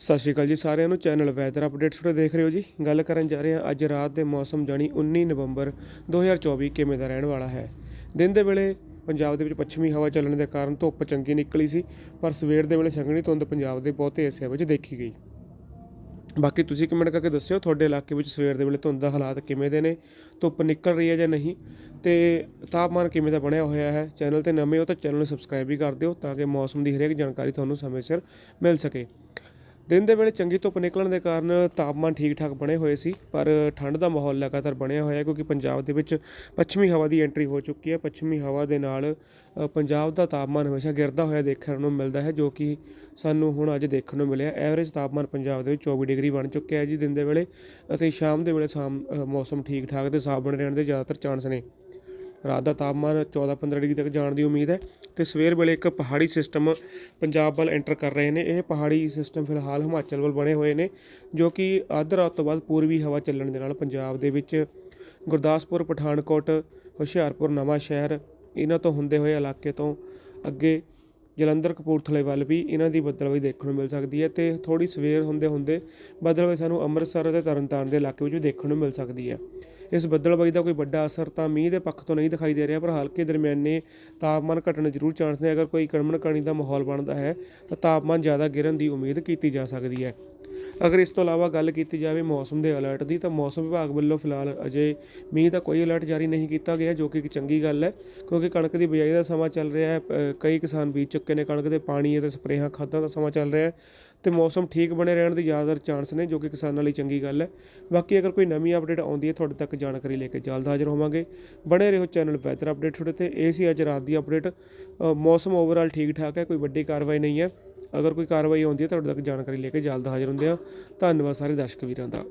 ਸਤਿ ਸ਼੍ਰੀ ਅਕਾਲ ਜੀ ਸਾਰਿਆਂ ਨੂੰ। ਚੈਨਲ ਵੈਦਰ ਅਪਡੇਟਸ ਤੁਹਾਡੇ ਦੇਖ ਰਹੇ ਹੋ ਜੀ। ਗੱਲ ਕਰਨ ਜਾ ਰਹੇ ਹਾਂ, ਅੱਜ ਰਾਤ ਦੇ ਮੌਸਮ ਜਾਣੀ 19 ਨਵੰਬਰ 2024 ਕਿਵੇਂ ਦਾ ਰਹਿਣ ਵਾਲਾ ਹੈ। ਦਿਨ ਦੇ ਵੇਲੇ ਪੰਜਾਬ ਦੇ ਵਿੱਚ ਪੱਛਮੀ ਹਵਾ ਚੱਲਣ ਦੇ ਕਾਰਨ ਧੁੱਪ ਚੰਗੀ ਨਿਕਲੀ ਸੀ, ਪਰ ਸਵੇਰ ਦੇ ਵੇਲੇ ਸੰਘਣੀ ਧੁੰਦ ਪੰਜਾਬ ਦੇ ਬਹੁਤੇ ਹਿੱਸਿਆਂ ਵਿੱਚ ਦੇਖੀ ਗਈ। ਬਾਕੀ ਤੁਸੀਂ ਕਮੈਂਟ ਕਰਕੇ ਦੱਸਿਓ, ਤੁਹਾਡੇ ਇਲਾਕੇ ਵਿੱਚ ਸਵੇਰ ਦੇ ਵੇਲੇ ਧੁੰਦ ਦਾ ਹਾਲਾਤ ਕਿਵੇਂ ਦੇ ਨੇ? ਧੁੱਪ ਨਿਕਲ ਰਹੀ ਹੈ ਜਾਂ ਨਹੀਂ? ਤੇ ਤਾਪਮਾਨ ਕਿਵੇਂ ਦਾ ਬਣਿਆ ਹੋਇਆ ਹੈ? ਚੈਨਲ ਤੇ ਨਵੇਂ ਹੋ ਤਾਂ ਚੈਨਲ ਨੂੰ ਸਬਸਕ੍ਰਾਈਬ ਵੀ ਕਰ ਦਿਓ, ਤਾਂ ਕਿ ਮੌਸਮ ਦੀ ਹਰੇਕ ਜਾਣਕਾਰੀ ਤੁਹਾਨੂੰ ਸਮੇਂ ਸਿਰ ਮਿਲ ਸਕੇ। ਦਿਨ ਦੇ ਵੇਲੇ ਚੰਗੀ ਧੁੱਪ ਨਿਕਲਣ ਦੇ ਕਾਰਨ ਤਾਪਮਾਨ ਠੀਕ ਠਾਕ ਬਣੇ ਹੋਏ ਸੀ, ਪਰ ਠੰਡ ਦਾ ਮਾਹੌਲ ਲਗਾਤਾਰ ਬਣਿਆ ਹੋਇਆ ਕਿਉਂਕਿ ਪੰਜਾਬ ਦੇ ਵਿੱਚ ਪੱਛਮੀ ਹਵਾ ਦੀ ਐਂਟਰੀ ਹੋ ਚੁੱਕੀ ਹੈ। ਪੱਛਮੀ ਹਵਾ ਦੇ ਨਾਲ ਪੰਜਾਬ ਦਾ ਤਾਪਮਾਨ ਹਮੇਸ਼ਾ ਗਿਰਦਾ ਹੋਇਆ ਦੇਖਣ ਨੂੰ ਮਿਲਦਾ ਹੈ, ਜੋ ਕਿ ਸਾਨੂੰ ਹੁਣ ਅੱਜ ਦੇਖਣ ਨੂੰ ਮਿਲਿਆ। ਐਵਰੇਜ ਤਾਪਮਾਨ ਪੰਜਾਬ ਦੇ ਵਿੱਚ 24 ਡਿਗਰੀ ਬਣ ਚੁੱਕਿਆ ਹੈ ਜੀ ਦਿਨ ਦੇ ਵੇਲੇ ਅਤੇ ਸ਼ਾਮ ਦੇ ਵੇਲੇ ਸ਼ਾਮ ਮੌਸਮ ਠੀਕ ਠਾਕ ਤੇ ਸਾਫ਼ ਬਣੇ ਰਹਿਣ ਦੇ ਜ਼ਿਆਦਾਤਰ ਚਾਂਸ ਨੇ। ਰਾਤ ਦਾ ਤਾਪਮਾਨ 14-15 ਡਿਗਰੀ ਤੱਕ ਜਾਣ ਦੀ ਉਮੀਦ ਹੈ ਤੇ ਸਵੇਰ ਵੇਲੇ ਇੱਕ ਪਹਾੜੀ ਸਿਸਟਮ ਪੰਜਾਬ ਵੱਲ ਐਂਟਰ ਕਰ ਰਹੇ ਨੇ। ਇਹ ਪਹਾੜੀ ਸਿਸਟਮ ਫਿਲਹਾਲ ਹਿਮਾਚਲ ਵੱਲ ਬਣੇ ਹੋਏ ਨੇ, ਜੋ ਕਿ ਅੱਧ ਰਾਤ ਤੋਂ ਬਾਅਦ ਪੂਰਬੀ ਹਵਾ ਚੱਲਣ ਦੇ ਨਾਲ ਪੰਜਾਬ ਦੇ ਵਿੱਚ ਗੁਰਦਾਸਪੁਰ, ਪਠਾਨਕੋਟ, ਹੁਸ਼ਿਆਰਪੁਰ ਨਵਾਂ ਸ਼ਹਿਰ ਇਹਨਾਂ ਤੋਂ ਹੁੰਦੇ ਹੋਏ ਇਲਾਕੇ ਤੋਂ ਅੱਗੇ ਜਲੰਧਰ ਕਪੂਰਥਲੇ ਵੱਲ ਵੀ ਇਹਨਾਂ ਦੀ ਬੱਦਲਵਾਈ ਦੇਖਣ ਨੂੰ ਮਿਲ ਸਕਦੀ ਹੈ ਤੇ ਥੋੜੀ ਸਵੇਰ ਹੁੰਦੇ ਹੁੰਦੇ ਬੱਦਲਵਾਈ ਸਾਨੂੰ ਅੰਮ੍ਰਿਤਸਰ ਅਤੇ ਤਰਨਤਾਰਨ ਦੇ ਇਲਾਕੇ ਵਿੱਚ ਵੀ ਦੇਖਣ ਨੂੰ ਮਿਲ ਸਕਦੀ ਹੈ। ਇਸ ਬੱਦਲਬਾਈ ਦਾ ਕੋਈ ਵੱਡਾ ਅਸਰ ਤਾਂ ਮੀਂਹ ਦੇ ਪੱਖ ਤੋਂ ਨਹੀਂ ਦਿਖਾਈ ਦੇ ਰਿਹਾ, ਪਰ ਹਲਕੇ ਦਰਮਿਆਨੇ ਤਾਪਮਾਨ ਘਟਣ ਦੇ ਜ਼ਰੂਰ ਚਾਂਸ ਨੇ। ਅਗਰ ਕੋਈ ਕਣਮਣ ਕਣੀ ਦਾ ਮਾਹੌਲ ਬਣਦਾ ਹੈ ਤਾਂ ਤਾਪਮਾਨ ਜ਼ਿਆਦਾ ਗਿਰਨ ਦੀ ਉਮੀਦ ਕੀਤੀ ਜਾ ਸਕਦੀ ਹੈ। ਅਗਰ ਇਸ ਤੋਂ ਇਲਾਵਾ ਗੱਲ ਕੀਤੀ ਜਾਵੇ ਮੌਸਮ ਦੇ ਅਲਰਟ ਦੀ, ਤਾਂ ਮੌਸਮ ਵਿਭਾਗ ਵੱਲੋਂ ਫਿਲਹਾਲ ਅਜੇ ਮੀਂਹ ਦਾ ਕੋਈ ਅਲਰਟ ਜਾਰੀ ਨਹੀਂ ਕੀਤਾ ਗਿਆ, ਜੋ ਕਿ ਇੱਕ ਚੰਗੀ ਗੱਲ ਹੈ, ਕਿਉਂਕਿ ਕਣਕ ਦੀ ਬਿਜਾਈ ਦਾ ਸਮਾਂ ਚੱਲ ਰਿਹਾ ਹੈ ਕਈ ਕਿਸਾਨ ਬੀਜ ਚੁੱਕੇ ਨੇ, ਕਣਕ ਦੇ ਪਾਣੀ ਅਤੇ ਸਪਰੇਹਾਂ, ਖਾਦਾਂ ਦਾ ਸਮਾਂ ਚੱਲ ਰਿਹਾ ਹੈ, ਤੇ ਮੌਸਮ ਠੀਕ ਬਣੇ ਰਹਿਣ ਦੀ ਜ਼ਿਆਦਾਤਰ ਚਾਂਸ ਨੇ, ਜੋ ਕਿ ਕਿਸਾਨਾਂ ਲਈ ਚੰਗੀ ਗੱਲ ਹੈ। ਬਾਕੀ ਅਗਰ ਕੋਈ ਨਵੀਂ ਅਪਡੇਟ ਆਉਂਦੀ ਹੈ, ਤੁਹਾਡੇ ਤੱਕ ਜਾਣਕਾਰੀ ਲੈ ਕੇ ਜਲਦ ਹਾਜ਼ਰ ਹੋਵਾਂਗੇ। ਬਣੇ ਰਹੋ ਚੈਨਲ ਵੈਦਰ ਅਪਡੇਟ ਤੁਹਾਡੇ ਤੇ, ਇਹ ਸੀ ਅੱਜ ਰਾਤ ਦੀ ਅਪਡੇਟ ਮੌਸਮ ਓਵਰਆਲ ਠੀਕ ਠਾਕ ਹੈ, ਕੋਈ ਵੱਡੀ ਕਾਰਵਾਈ ਨਹੀਂ ਹੈ। ਅਗਰ ਕੋਈ ਕਾਰਵਾਈ ਆਉਂਦੀ ਹੈ, ਤੁਹਾਡੇ ਤੱਕ ਜਾਣਕਾਰੀ ਲੈ ਕੇ ਜਲਦ ਹਾਜ਼ਰ ਹੁੰਦੇ ਆ ਧੰਨਵਾਦ ਸਾਰੇ ਦਰਸ਼ਕ ਵੀਰਾਂ ਦਾ।